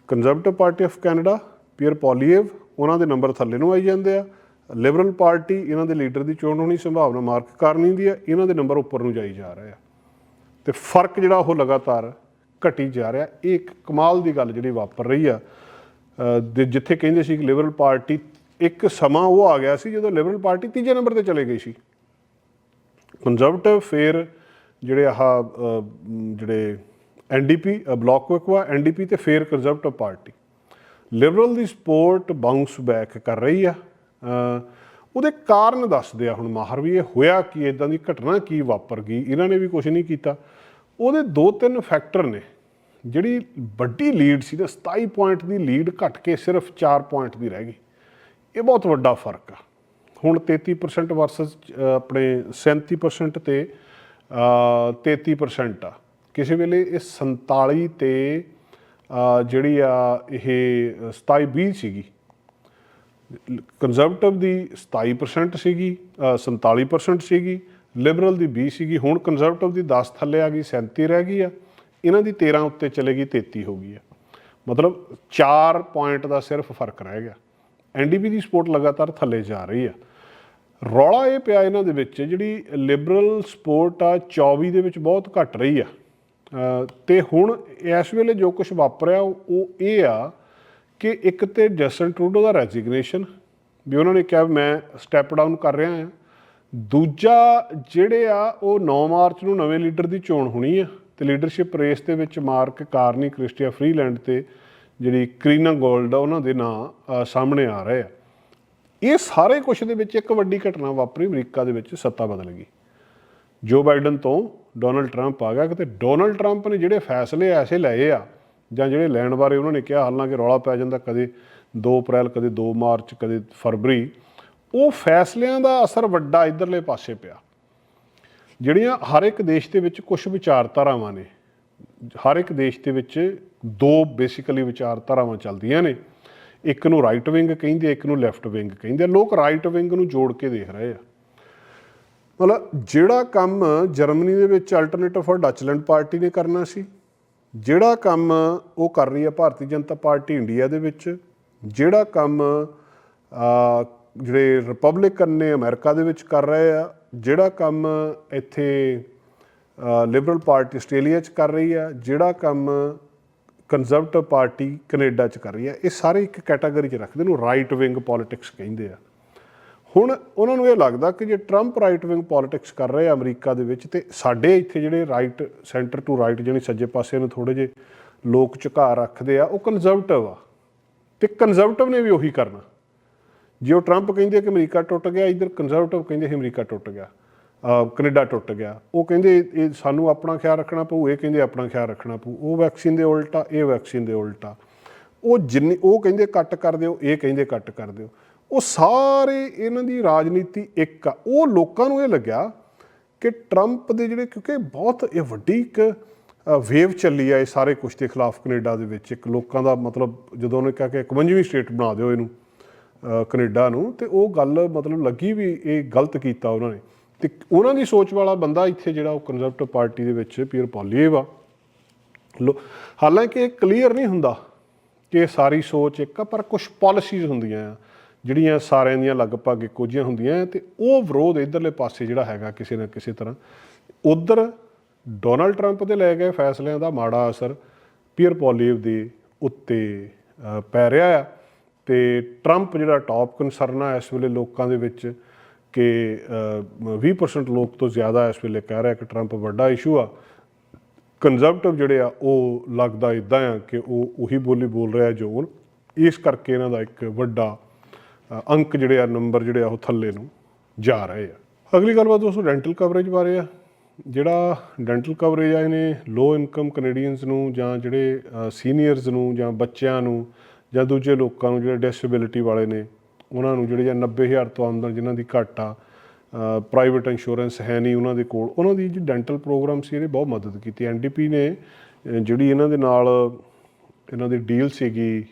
A: Conservative Party of Canada Pierre Poilievre ਉਹਨਾਂ ਦੇ ਨੰਬਰ ਥੱਲੇ ਨੂੰ ਆਈ ਜਾਂਦੇ ਆ। ਲਿਬਰਲ ਪਾਰਟੀ ਇਹਨਾਂ ਦੇ ਲੀਡਰ ਦੀ ਚੋਣ ਹੋਣੀ ਸੰਭਾਵਨਾ ਮਾਰਕ ਕਰਨੀ ਦੀ ਆ ਇਹਨਾਂ ਦੇ ਨੰਬਰ ਉੱਪਰ ਨੂੰ ਜਾਈ ਜਾ ਰਹੇ ਆ ਤੇ ਫ਼ਰਕ ਜਿਹੜਾ ਉਹ ਲਗਾਤਾਰ ਘਟੀ ਜਾ ਰਿਹਾ ਇਹ ਇੱਕ ਕਮਾਲ ਦੀ ਗੱਲ ਜਿਹੜੀ ਵਾਪਰ ਰਹੀ ਆ। ਜਿੱਥੇ ਕਹਿੰਦੇ ਸੀ ਕਿ ਲਿਬਰਲ ਪਾਰਟੀ ਇੱਕ ਸਮਾਂ ਉਹ ਆ ਗਿਆ ਸੀ ਜਦੋਂ ਲਿਬਰਲ ਪਾਰਟੀ ਤੀਜੇ ਨੰਬਰ ਤੇ ਚਲੇ ਗਈ ਸੀ। ਕੰਜ਼ਰਵੇਟਿਵ ਫਿਰ ਜਿਹੜੇ ਆਹ ਅਹ, ਮ, ਜਿਹੜੇ ਐਨਡੀਪੀ ਬਲਾਕ ਕੁਇਕਵਾ ਐਨਡੀਪੀ ਤੇ ਫਿਰ ਕੰਜ਼ਰਵੇਟਿਵ ਪਾਰਟੀ ਲਿਬਰਲ ਦੀ ਸਪੋਰਟ ਬਾਉਂਸ ਬੈਕ ਕਰ ਰਹੀ ਆ। ਉਹਦੇ ਕਾਰਨ ਦੱਸਦੇ ਆ ਹੁਣ ਮਾਹਰ ਵੀ ਇਹ ਹੋਇਆ ਕਿ ਇਦਾਂ ਦੀ ਘਟਨਾ ਕੀ ਵਾਪਰ ਗਈ ਇਹਨਾਂ ਨੇ ਵੀ ਕੁਝ ਨਹੀਂ ਕੀਤਾ। ਉਹਦੇ ਦੋ ਤਿੰਨ ਫੈਕਟਰ ਨੇ ਜਿਹੜੀ ਵੱਡੀ ਲੀਡ ਸੀ ਨਾ 27 ਪੁਆਇੰਟ ਦੀ ਲੀਡ ਘਟ ਕੇ ਸਿਰਫ 4 ਪੁਆਇੰਟ ਦੀ ਰਹਿ ਗਈ। ਇਹ ਬਹੁਤ ਵੱਡਾ ਫ਼ਰਕ ਆ। ਹੁਣ 33% ਵਰਸਸ ਆਪਣੇ 37% ਤੇ ਅ, 33% ਆ। ਕਿਸੇ ਵੇਲੇ ਇਹ 47 ਤੇ ਜਿਹੜੀ ਆ ਇਹ 27 20 ਸੀਗੀ। ਕੰਜ਼ਰਵੇਟਿਵ ਦੀ 27% ਸੀਗੀ ਅ, 47% ਸੀਗੀ ਲਿਬਰਲ ਦੀ 20 ਸੀਗੀ ਹੁਣ ਕੰਜ਼ਰਵੇਟਿਵ ਦੀ 10 ਥੱਲੇ ਆ ਗਈ 37 ਰਹਿ ਗਈ ਆ। ਇਹਨਾਂ ਦੀ 13 ਉੱਤੇ ਚਲੇ ਗਈ 33 ਹੋ ਗਈ ਆ। ਮਤਲਬ 4 ਪੁਆਇੰਟ ਦਾ ਸਿਰਫ ਫ਼ਰਕ ਰਹਿ ਗਿਆ। ਐਨਡੀਪੀ ਦੀ ਸਪੋਰਟ ਲਗਾਤਾਰ ਥੱਲੇ ਜਾ ਰਹੀ ਆ। ਰੌਲਾ ਇਹ ਪਿਆ ਇਹਨਾਂ ਦੇ ਵਿੱਚ ਜਿਹੜੀ ਲਿਬਰਲ ਸਪੋਰਟ ਆ 24 ਦੇ ਵਿੱਚ ਬਹੁਤ ਘਟ ਰਹੀ ਆ। ਅ, ਤੇ ਹੁਣ ਇਸ ਵੇਲੇ ਜੋ ਕੁਝ ਵਾਪਰਿਆ ਉਹ ਇਹ ਆ ਕਿ ਇੱਕ ਤੇ ਜਸਟਨ ਟਰੂਡੋ ਦਾ ਰੈਜ਼ਿਗਨੇਸ਼ਨ ਵੀ ਉਹਨਾਂ ਨੇ ਕਿਹਾ ਵੀ ਮੈਂ ਸਟੈਪ ਡਾਊਨ ਕਰ ਰਿਹਾ ਹਾਂ। ਦੂਜਾ ਜਿਹੜੇ ਆ, ਉਹ 9 ਮਾਰਚ ਨੂੰ ਨਵੇਂ ਲੀਡਰ ਦੀ ਚੋਣ ਹੋਣੀ ਆ ਤੇ ਲੀਡਰਸ਼ਿਪ ਰੇਸ ਦੇ ਵਿੱਚ ਮਾਰਕ ਕਾਰਨੀ, ਕ੍ਰਿਸਟੀਆ ਫਰੀਲੈਂਡ ਤੇ ਜਿਹੜੀ ਕਰੀਨਾ ਗੋਲਡ ਆ, ਉਹਨਾਂ ਦੇ ਨਾਂ ਸਾਹਮਣੇ ਆ ਰਹੇ ਆ। ਇਹ ਸਾਰੇ ਕੁਝ ਦੇ ਵਿੱਚ ਇੱਕ ਵੱਡੀ ਘਟਨਾ ਵਾਪਰੀ, ਅਮਰੀਕਾ ਦੇ ਵਿੱਚ ਸੱਤਾ ਬਦਲ ਗਈ। ਜੋ ਬਾਈਡਨ ਤੋਂ ਡੋਨਲਡ ਟਰੰਪ ਆ ਗਿਆ ਕਿਤੇ ਡੋਨਲਡ ਟਰੰਪ ਨੇ ਜਿਹੜੇ ਫੈਸਲੇ ਐਸੇ ਲਏ ਆ ਜਾਂ ਜਿਹੜੇ ਲੈਣ ਬਾਰੇ ਉਹਨਾਂ ਨੇ ਕਿਹਾ ਹਾਲਾਂਕਿ ਰੌਲਾ ਪੈ ਜਾਂਦਾ ਕਦੇ 2 ਅਪ੍ਰੈਲ, ਕਦੇ 2 ਮਾਰਚ, ਕਦੇ ਫਰਵਰੀ, ਉਹ ਫੈਸਲਿਆਂ ਦਾ ਅਸਰ ਵੱਡਾ ਇਧਰਲੇ ਪਾਸੇ ਪਿਆ। ਜਿਹੜੀਆਂ ਹਰ ਇੱਕ ਦੇਸ਼ ਦੇ ਵਿੱਚ ਕੁਝ ਵਿਚਾਰਧਾਰਾਵਾਂ ਨੇ, ਹਰ ਇੱਕ ਦੇਸ਼ ਦੇ ਵਿੱਚ ਦੋ ਬੇਸਿਕਲੀ ਵਿਚਾਰਧਾਰਾਵਾਂ ਚੱਲਦੀਆਂ ਨੇ। ਇੱਕ ਨੂੰ ਰਾਈਟ ਵਿੰਗ ਕਹਿੰਦੇ ਇੱਕ ਨੂੰ ਲੈਫਟ ਵਿੰਗ ਕਹਿੰਦੇ ਲੋਕ ਰਾਈਟ ਵਿੰਗ ਨੂੰ ਜੋੜ ਕੇ ਦੇਖ ਰਹੇ ਆ। ਮਤਲਬ ਜਿਹੜਾ ਕੰਮ ਜਰਮਨੀ ਦੇ ਵਿੱਚ ਅਲਟਰਨੇਟਿਵ ਫॉर ਡੱਚਲੈਂਡ ਪਾਰਟੀ ਨੇ ਕਰਨਾ ਸੀ ਜਿਹੜਾ ਕੰਮ ਉਹ ਕਰ ਰਹੀ ਹੈ ਭਾਰਤੀ ਜਨਤਾ ਪਾਰਟੀ ਇੰਡੀਆ ਦੇ ਵਿੱਚ, ਜਿਹੜਾ ਕੰਮ ਜਿਹੜੇ ਰਿਪਬਲਿਕਨ ਨੇ ਅਮਰੀਕਾ ਦੇ ਵਿੱਚ ਕਰ ਰਹੇ ਆ, ਜਿਹੜਾ ਕੰਮ ਇੱਥੇ ਲਿਬਰਲ ਪਾਰਟੀ ਆਸਟ੍ਰੇਲੀਆ 'ਚ ਕਰ ਰਹੀ ਆ, ਜਿਹੜਾ ਕੰਮ ਕੰਜ਼ਰਵੇਟਿਵ ਪਾਰਟੀ ਕੈਨੇਡਾ 'ਚ ਕਰ ਰਹੀ ਆ, ਇਹ ਸਾਰੇ ਇੱਕ ਕੈਟਾਗਰੀ 'ਚ ਰੱਖਦੇ ਨੂੰ ਰਾਈਟ ਵਿੰਗ ਪੋਲਿਟਿਕਸ ਕਹਿੰਦੇ ਆ। ਹੁਣ ਉਹਨਾਂ ਨੂੰ ਇਹ ਲੱਗਦਾ ਕਿ ਜੇ ਟਰੰਪ ਰਾਈਟ ਵਿੰਗ ਪੋਲਿਟਿਕਸ ਕਰ ਰਹੇ ਆ ਅਮਰੀਕਾ ਦੇ ਵਿੱਚ, ਤੇ ਸਾਡੇ ਇੱਥੇ ਜਿਹੜੇ ਰਾਈਟ ਸੈਂਟਰ ਟੂ ਰਾਈਟ ਜਿਹੜੀ ਸੱਜੇ ਪਾਸੇ ਨੂੰ ਥੋੜੇ ਜੇ ਲੋਕ ਝੁਕਾ ਰੱਖਦੇ ਆ, ਉਹ ਕੰਜ਼ਰਵੇਟਿਵ ਆ। ਤੇ ਕੰਜ਼ਰਵੇਟਿਵ ਨੇ ਵੀ ਉਹੀ ਕਰਨਾ। ਜੇ ਉਹ ਟਰੰਪ ਕਹਿੰਦੇ ਕਿ ਅਮਰੀਕਾ ਟੁੱਟ ਗਿਆ, ਇਧਰ ਕੰਜ਼ਰਵੇਟਿਵ ਕਹਿੰਦੇ ਸੀ ਅਮਰੀਕਾ ਟੁੱਟ ਗਿਆ, ਅਹ ਕੈਨੇਡਾ ਟੁੱਟ ਗਿਆ, ਉਹ ਕਹਿੰਦੇ ਇਹ ਸਾਨੂੰ ਆਪਣਾ ਖਿਆਲ ਰੱਖਣਾ ਪਊ, ਇਹ ਕਹਿੰਦੇ ਆਪਣਾ ਖਿਆਲ ਰੱਖਣਾ ਪਊ, ਉਹ ਵੈਕਸੀਨ ਦੇ ਉਲਟਾ, ਇਹ ਵੈਕਸੀਨ ਦੇ ਉਲਟਾ। ਉਹ ਜਿੰਨੇ, ਉਹ ਕਹਿੰਦੇ ਕੱਟ ਕਰ ਦਿਓ, ਇਹ ਕਹਿੰਦੇ ਕੱਟ ਕਰ ਦਿਓ। ਉਹ ਸਾਰੇ ਇਹਨਾਂ ਦੀ ਰਾਜਨੀਤੀ ਇੱਕ ਆ। ਉਹ ਲੋਕਾਂ ਨੂੰ ਇਹ ਲੱਗਿਆ ਕਿ ਟਰੰਪ ਦੇ ਜਿਹੜੇ ਕਿਉਂਕਿ ਬਹੁਤ ਇਹ ਵੱਡੀ ਇੱਕ ਵੇਵ ਚੱਲੀ ਆ ਇਹ ਸਾਰੇ ਕੁਛ ਦੇ ਖਿਲਾਫ ਕੈਨੇਡਾ ਦੇ ਵਿੱਚ। ਇੱਕ ਲੋਕਾਂ ਦਾ ਮਤਲਬ ਜਦੋਂ ਉਹਨੇ ਕਿਹਾ ਕਿ 51ਵੀਂ ਸਟੇਟ ਬਣਾ ਦਿਓ ਇਹਨੂੰ ਅ, ਕੈਨੇਡਾ ਨੂੰ ਤੇ ਉਹ ਗੱਲ ਮਤਲਬ ਲੱਗੀ ਵੀ ਇਹ ਗਲਤ ਕੀਤਾ ਉਹਨਾਂ ਨੇ। ਤੇ ਉਹਨਾਂ ਦੀ ਸੋਚ ਵਾਲਾ ਬੰਦਾ ਇੱਥੇ ਜਿਹੜਾ ਉਹ ਕੰਜ਼ਰਵੇਟਿਵ ਪਾਰਟੀ ਦੇ ਵਿੱਚ ਪੀਅਰ ਪੋਲੀਏਵ ਆ। ਲੋ ਹਾਲਾਂਕਿ ਇਹ ਕਲੀਅਰ ਨਹੀਂ ਹੁੰਦਾ ਕਿ ਇਹ ਸਾਰੀ ਸੋਚ ਇੱਕ ਆ ਪਰ ਕੁਝ ਪਾਲਿਸੀਜ਼ ਹੁੰਦੀਆਂ ਆ। ਜਿਹੜੀਆਂ ਸਾਰਿਆਂ ਦੀਆਂ ਲਗਭਗ ਇੱਕੋ ਜਿਹੀਆਂ ਹੁੰਦੀਆਂ ਆ ਤੇ ਉਹ ਵਿਰੋਧ ਇਧਰਲੇ ਪਾਸੇ ਜਿਹੜਾ ਹੈਗਾ ਕਿਸੇ ਨਾ ਕਿਸੇ ਤਰ੍ਹਾਂ। ਉਧਰ ਡੋਨਲਡ ਟਰੰਪ ਦੇ ਲੈ ਗਏ ਫੈਸਲਿਆਂ ਦਾ ਮਾੜਾ ਅਸਰ ਪੀਅਰ ਪੋਲੀਵ ਦੇ ਉੱਤੇ ਪੈ ਰਿਹਾ ਆ ਤੇ ਟਰੰਪ ਜਿਹੜਾ ਟਾਪ ਕਨਸਰਨ ਆ ਇਸ ਵੇਲੇ ਲੋਕਾਂ ਦੇ ਵਿੱਚ ਕਿ ਅ, 20% ਲੋਕ ਤੋਂ ਜ਼ਿਆਦਾ ਇਸ ਵੇਲੇ ਕਹਿ ਰਿਹਾ ਕਿ ਟਰੰਪ ਵੱਡਾ ਇਸ਼ੂ ਆ। ਕੰਜ਼ਰਵੇਟਿਵ ਜਿਹੜੇ ਆ ਉਹ ਲੱਗਦਾ ਇਦਾਂ ਆ ਕਿ ਉਹ ਉਹੀ ਬੋਲੀ ਬੋਲ ਰਿਹਾ ਜੋ ਇਸ ਕਰਕੇ ਇਹਨਾਂ ਦਾ ਇੱਕ ਵੱਡਾ ਅੰਕ ਜਿਹੜੇ ਆ, ਨੰਬਰ ਜਿਹੜੇ ਆ, ਉਹ ਥੱਲੇ ਨੂੰ ਜਾ ਰਹੇ ਆ। ਅਗਲੀ ਗੱਲਬਾਤ ਦੋਸਤੋ ਡੈਂਟਲ ਕਵਰੇਜ ਬਾਰੇ ਆ। ਜਿਹੜਾ ਡੈਂਟਲ ਕਵਰੇਜ ਆ, ਇਹਨੇ ਲੋ ਇਨਕਮ ਕੈਨੇਡੀਅਨਸ ਨੂੰ ਜਾਂ ਜਿਹੜੇ ਸੀਨੀਅਰਸ ਨੂੰ ਜਾਂ ਬੱਚਿਆਂ ਨੂੰ ਜਾਂ ਦੂਜੇ ਲੋਕਾਂ ਨੂੰ ਜਿਹੜੇ ਡਿਸੇਬਿਲਿਟੀ ਵਾਲੇ ਨੇ, ਉਹਨਾਂ ਨੂੰ ਜਿਹੜੇ ਜਾਂ 90000 ਤੋਂ ਆਮਦਨ ਜਿਨ੍ਹਾਂ ਦੀ ਘੱਟ ਆ ਪ੍ਰਾਈਵੇਟ ਇੰਸ਼ੋਰੈਂਸ ਹੈ ਨਹੀਂ ਉਹਨਾਂ ਦੇ ਕੋਲ, ਉਹਨਾਂ ਦੀ ਜਿਹੜੀ ਡੈਂਟਲ ਪ੍ਰੋਗਰਾਮ ਸੀ, ਇਹਨੇ ਬਹੁਤ ਮਦਦ ਕੀਤੀ। ਐਨਡੀਪੀ ਨੇ ਜਿਹੜੀ ਇਹਨਾਂ ਦੇ ਨਾਲ, ਇਹਨਾਂ ਦੀ ਡੀਲ ਸੀਗੀ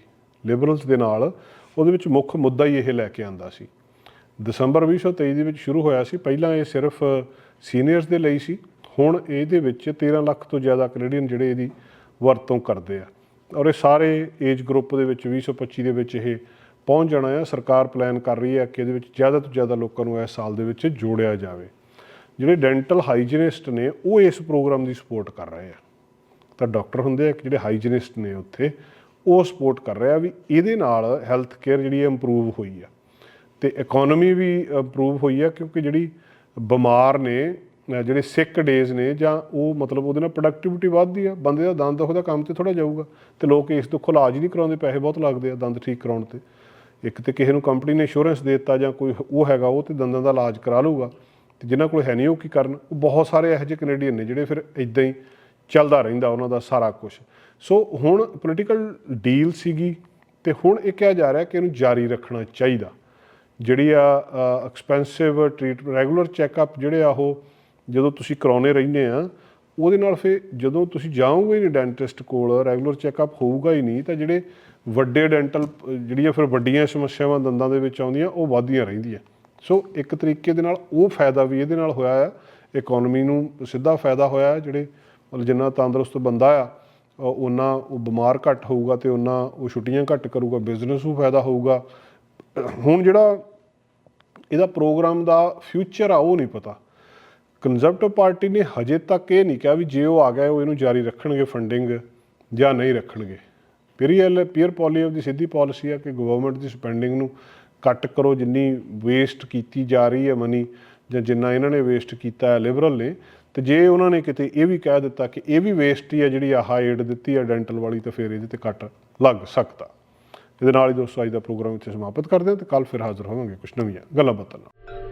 A: ਲਿਬਰਲਸ ਦੇ ਨਾਲ ਉਹਦੇ ਵਿੱਚ ਮੁੱਖ ਮੁੱਦਾ ਹੀ ਇਹ ਲੈ ਕੇ ਆਂਦਾ ਸੀ। ਦਸੰਬਰ 2023 ਦੇ ਵਿੱਚ ਸ਼ੁਰੂ ਹੋਇਆ ਸੀ। ਪਹਿਲਾਂ ਇਹ ਸਿਰਫ ਸੀਨੀਅਰਸ ਦੇ ਲਈ ਸੀ। ਹੁਣ ਇਹਦੇ ਵਿੱਚ 13 ਲੱਖ ਤੋਂ ਜ਼ਿਆਦਾ ਕੈਨੇਡੀਅਨ ਜਿਹੜੇ ਇਹਦੀ ਵਰਤੋਂ ਕਰਦੇ ਆ। ਔਰ ਇਹ ਸਾਰੇ ਏਜ ਗਰੁੱਪ ਦੇ ਵਿੱਚ 2025 ਦੇ ਵਿੱਚ ਇਹ ਪਹੁੰਚ ਜਾਣਾ ਹੈ ਸਰਕਾਰ ਪਲਾਨ ਕਰ ਰਹੀ ਹੈ ਕਿ ਇਹਦੇ ਵਿੱਚ ਜ਼ਿਆਦਾ ਤੋਂ ਜ਼ਿਆਦਾ ਲੋਕਾਂ ਨੂੰ ਇਸ ਸਾਲ ਦੇ ਵਿੱਚ ਜੋੜਿਆ ਜਾਵੇ। ਜਿਹੜੇ ਡੈਂਟਲ ਹਾਈਜੀਨਿਸਟ ਨੇ, ਉਹ ਇਸ ਪ੍ਰੋਗਰਾਮ ਦੀ ਸਪੋਰਟ ਕਰ ਰਹੇ ਆ। ਤਾਂ ਡਾਕਟਰ ਹੁੰਦੇ ਆ ਕਿ ਜਿਹੜੇ ਹਾਈਜੀਨਿਸਟ ਨੇ ਉੱਥੇ। ਉਹ ਸਪੋਰਟ ਕਰ ਰਿਹਾ ਵੀ ਇਹਦੇ ਨਾਲ ਹੈਲਥ ਕੇਅਰ ਜਿਹੜੀ ਇੰਪਰੂਵ ਹੋਈ ਆ। ਤੇ ਇਕਨੋਮੀ ਵੀ ਇੰਪਰੂਵ ਹੋਈ ਆ ਕਿਉਂਕਿ ਜਿਹੜੀ ਬਿਮਾਰ ਨੇ ਜਿਹੜੇ ਸਿਕ ਡੇਜ਼ ਨੇ ਜਾਂ ਉਹ ਮਤਲਬ ਉਹਦੇ ਨਾਲ ਪ੍ਰੋਡਕਟਿਵਿਟੀ ਵੱਧਦੀ ਆ, ਬੰਦੇ ਦਾ ਦੰਦ ਉਹਦਾ ਕੰਮ ਤੇ ਥੋੜਾ ਜਾਊਗਾ ਤੇ ਲੋਕ ਇਸ ਤੋਂ ਇਲਾਜ ਹੀ ਨਹੀਂ ਕਰਾਉਂਦੇ, ਪੈਸੇ ਬਹੁਤ ਲੱਗਦੇ ਆ ਦੰਦ ਠੀਕ ਕਰਾਉਣ ਤੇ। ਇੱਕ ਤੇ ਕਿਸੇ ਨੂੰ ਕੰਪਨੀ ਨੇ ਇੰਸ਼ੋਰੈਂਸ ਦੇ ਦਿੱਤਾ ਜਾਂ ਕੋਈ ਉਹ ਹੈਗਾ ਉਹ ਤੇ ਦੰਦਾਂ ਦਾ ਇਲਾਜ ਕਰਾ ਲਊਗਾ ਤੇ ਜਿਨ੍ਹਾਂ ਕੋਲ ਹੈ ਨਹੀਂ ਉਹ ਕੀ ਕਰਨ? ਉਹ ਬਹੁਤ ਸਾਰੇ ਇਹੋ ਜਿਹੇ ਕੈਨੇਡੀਅਨ ਨੇ ਜਿਹੜੇ ਫਿਰ ਇਦਾਂ ਹੀ ਚੱਲਦਾ ਰਹਿੰਦਾ ਉਹਨਾਂ ਦਾ ਸਾਰਾ ਕੁਝ ਸੋ ਹੁਣ ਪੋਲੀਟੀਕਲ ਡੀਲ ਸੀਗੀ ਤੇ ਹੁਣ ਇਹ ਕਿਹਾ ਜਾ ਰਿਹਾ ਕਿ ਇਹਨੂੰ ਜਾਰੀ ਰੱਖਣਾ ਚਾਹੀਦਾ। ਜਿਹੜੀ ਆ ਐਕਸਪੈਂਸਿਵ ਟ੍ਰੀਟ ਰੈਗੂਲਰ ਚੈੱਕਅਪ ਜਿਹੜੇ ਆ ਉਹ ਜਦੋਂ ਤੁਸੀਂ ਕਰਾਉਣੇ ਰਹਿੰਦੇ ਆ, ਉਹਦੇ ਨਾਲ ਫਿਰ ਜਦੋਂ ਤੁਸੀਂ ਜਾਓਗੇ ਹੀ ਨਹੀਂ ਡੈਂਟਿਸਟ ਕੋਲ ਰੈਗੂਲਰ ਚੈੱਕਅਪ ਹੋਊਗਾ ਹੀ ਨਹੀਂ, ਤਾਂ ਜਿਹੜੇ ਵੱਡੇ ਡੈਂਟਲ ਜਿਹੜੀਆਂ ਫਿਰ ਵੱਡੀਆਂ ਸਮੱਸਿਆਵਾਂ ਦੰਦਾਂ ਦੇ ਵਿੱਚ ਆਉਂਦੀਆਂ, ਉਹ ਵੱਧਦੀਆਂ ਰਹਿੰਦੀਆਂ। ਸੋ ਇੱਕ ਤਰੀਕੇ ਦੇ ਨਾਲ ਉਹ ਫਾਇਦਾ ਵੀ ਇਹਦੇ ਨਾਲ ਹੋਇਆ ਆ ਇਕਨੋਮੀ ਨੂੰ ਸਿੱਧਾ ਫਾਇਦਾ ਹੋਇਆ ਜਿਹੜੇ ਮਤਲਬ ਜਿੰਨਾ ਤੰਦਰੁਸਤ ਬੰਦਾ ਆ ਉਹਨਾਂ ਉਹ ਬਿਮਾਰ ਘੱਟ ਹੋਊਗਾ ਤੇ ਉਹਨਾਂ ਉਹ ਛੁੱਟੀਆਂ ਘੱਟ ਕਰੂਗਾ ਬਿਜ਼ਨਸ ਨੂੰ ਫਾਇਦਾ ਹੋਊਗਾ। ਹੁਣ ਜਿਹੜਾ ਇਹਦਾ ਪ੍ਰੋਗਰਾਮ ਦਾ ਫਿਊਚਰ ਆ, ਉਹ ਨਹੀਂ ਪਤਾ। ਕੰਜ਼ਰਵੇਟਿਵ ਪਾਰਟੀ ਨੇ ਹਜੇ ਤੱਕ ਇਹ ਨਹੀਂ ਕਿਹਾ ਵੀ ਜੇ ਉਹ ਆ ਗਿਆ, ਉਹ ਇਹਨੂੰ ਜਾਰੀ ਰੱਖਣਗੇ ਫੰਡਿੰਗ ਜਾਂ ਨਹੀਂ ਰੱਖਣਗੇ। ਪੀਰੀਅਲ ਪੀਅਰ ਪੋਲੀਓ ਦੀ ਸਿੱਧੀ ਪਾਲਿਸੀ ਆ ਕਿ ਗਵਰਨਮੈਂਟ ਦੀ ਸਪੈਂਡਿੰਗ ਨੂੰ ਕੱਟ ਕਰੋ, ਜਿੰਨੀ ਵੇਸਟ ਕੀਤੀ ਜਾ ਰਹੀ ਹੈ ਮਨੀ ਜਾਂ ਜਿੰਨਾ ਇਹਨਾਂ ਨੇ ਵੇਸਟ ਕੀਤਾ ਹੈ ਲਿਬਰਲ ਨੇ, ਤੇ ਜੇ ਉਹਨਾਂ ਨੇ ਕਿਤੇ ਇਹ ਵੀ ਕਹਿ ਦਿੱਤਾ ਕਿ ਇਹ ਵੀ ਵੇਸਟ ਹੀ ਆ ਜਿਹੜੀ ਆਹ ਏਡ ਦਿੱਤੀ ਆ ਡੈਂਟਲ ਵਾਲੀ, ਤਾਂ ਫਿਰ ਇਹਦੇ ਤੇ ਕੱਟ ਲੱਗ ਸਕਦਾ। ਇਹਦੇ ਨਾਲ ਹੀ ਦੋਸਤੋ, ਅੱਜ ਦਾ ਪ੍ਰੋਗਰਾਮ ਇੱਥੇ ਸਮਾਪਤ ਕਰਦੇ ਹਾਂ ਤੇ ਕੱਲ ਫਿਰ ਹਾਜ਼ਰ ਹੋਵਾਂਗੇ ਕੁਝ ਨਵੀਆਂ ਗੱਲਾਂ ਬਾਤਾਂ ਨਾਲ।